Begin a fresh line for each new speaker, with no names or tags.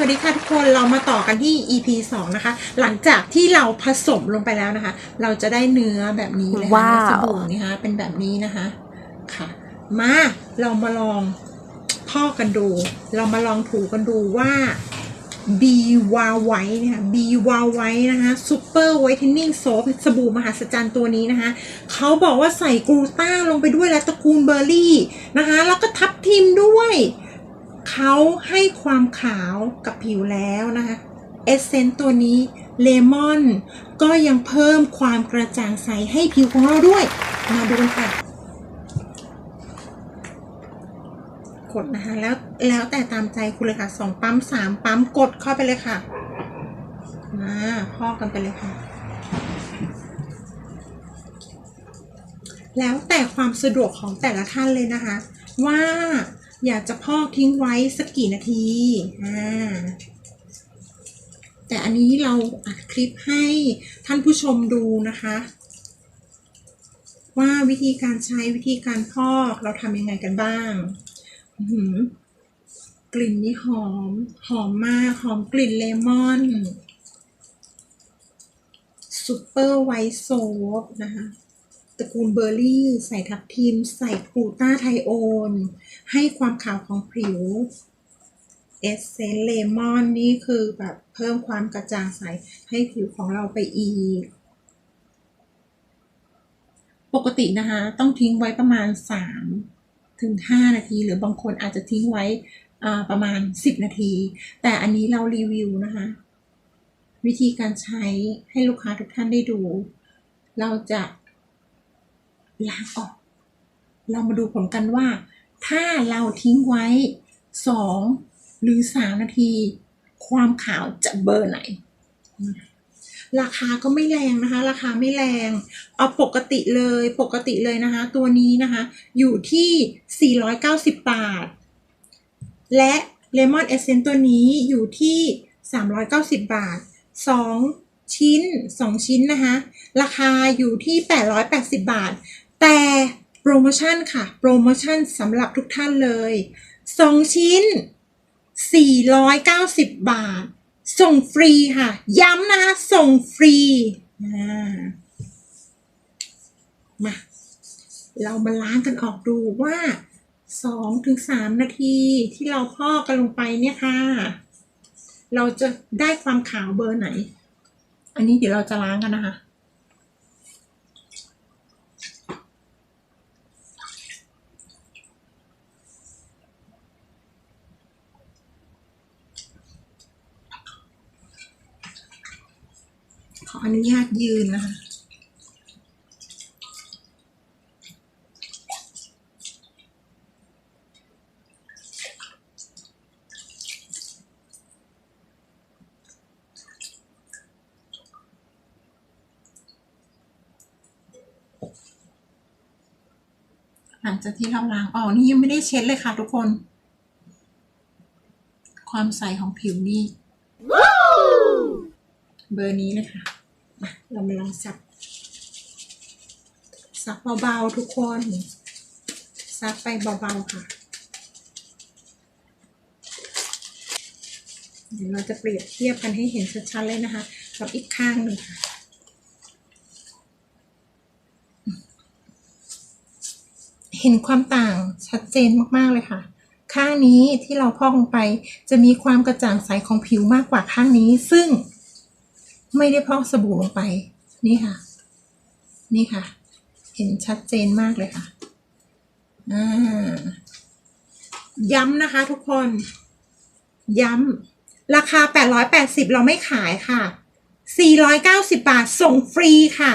วัสดีค่ะทุกคนเรามาต่อกันที่ EP 2 นะคะ หลังจากที่เราผสมลงไปแล้วนะคะ เราจะได้เนื้อแบบนี้เลยค่ะ
ว้าว
เนื้อสบู่นี่คะเป็นแบบนี้นะคะค่ะ มาเรามาลองพอกกันดู เรามาลองถูกันดูว่า B วาไว้เนี่ย B วาไว้นะคะซูเปอร์ไวท์เทนนิ่งโซฟสบู่มหัศจรรย์ตัวนี้นะคะเขาบอกว่าใส่กลูต้าลงไปด้วยและตระกูลเบอร์รี่นะคะ แล้วก็ทับทิมด้วย เขาให้ความขาวกับผิวแล้วนะคะเอสเซนต์ตัวนี้เลมอนก็ยังเพิ่มความกระจ่างใสให้ผิวของเราด้วย มาดูกันค่ะกดนะคะแล้วแล้วแต่ตามใจคุณเลยค่ะสองปั๊มสามปั๊มกดเข้าไปเลยค่ะมาพอกกันไปเลยค่ะ แล้วแต่ความสะดวกของแต่ละท่านเลยนะคะ ว่า อยากจะพอกทิ้งไว้สักกี่นาทีอ่าแต่อันนี้เราอัดคลิปให้ท่านผู้ชมดูนะคะ ว่าวิธีการใช้วิธีการพอกเราทำยังไงกันบ้างกลิ่นนี่หอม หอมมาก หอมกลิ่นเลมอนซูเปอร์ไวท์โซฟนะคะ ตระกูลเบอร์รี่ ใส่ทับทิม ใส่กลูต้าไทโอน ให้ความขาวของผิว เอสเซนเลมอนนี่คือแบบเพิ่มความกระจ่างใสให้ผิวของเราไปอีก ปกตินะคะ ต้องทิ้งไว้ประมาณ 3 ถึง 5 นาที หรือบางคนอาจจะทิ้งไว้ประมาณ 10 นาที แต่อันนี้เรารีวิวนะคะ วิธีการใช้ให้ลูกค้าทุกท่านได้ดู เราจะ ล้างออก เรามาดูผลกันว่า ถ้าเราทิ้งไว้ 2 หรือ 3 นาที ความขาวจะเบอร์ไหน ราคาก็ไม่แรงนะคะ ราคาไม่แรง เอาปกติเลยปกติเลยนะคะ ตัวนี้นะคะ อยู่ที่ 490 บาท และเลมอนเอเซนตัวนี้อยู่ที่ 390 บาท 2 ชิ้น 2 ชิ้นนะคะ ราคาอยู่ที่ 880 บาท แต่โปรโมชั่นค่ะ โปรโมชั่นสำหรับทุกท่านเลย 2 ชิ้น 490 บาท ส่งฟรีค่ะ ย้ำนะคะ ส่งฟรีมา เรามาล้างกันออกดูว่าสองถึงสามนาทีที่เราพอกกันลงไปเนี่ยค่ะ เราจะได้ความขาวเบอร์ไหน อันนี้เดี๋ยวเราจะล้างกันนะคะ ขออนุญาตยืนนะคะหลังจากที่เราล้างออกนี่ยังไม่ได้เช็ดเลยค่ะทุกคน ความใสของผิวนี่เบอร์นี้เลยค่ะมา เรามาลองซับซับเบาๆทุกคนซับไปเบาๆค่ะ เดี๋ยวเราจะเปรียบเทียบกันให้เห็นชัดๆเลยนะคะ กับอีกข้างหนึ่งค่ะเห็นความต่างชัดเจนมากๆเลยค่ะ ข้างนี้ที่เราพอกลงไปจะมีความกระจ่างใสของผิวมากกว่าข้างนี้ ซึ่ง ไม่ได้พอกสบู่ลงไป นี่ค่ะ นี่ค่ะ เห็นชัดเจนมากเลยค่ะอ่าย้ำนะคะทุกคน ย้ำราคา 880 เราไม่ขายค่ะ 490 บาทส่งฟรีค่ะ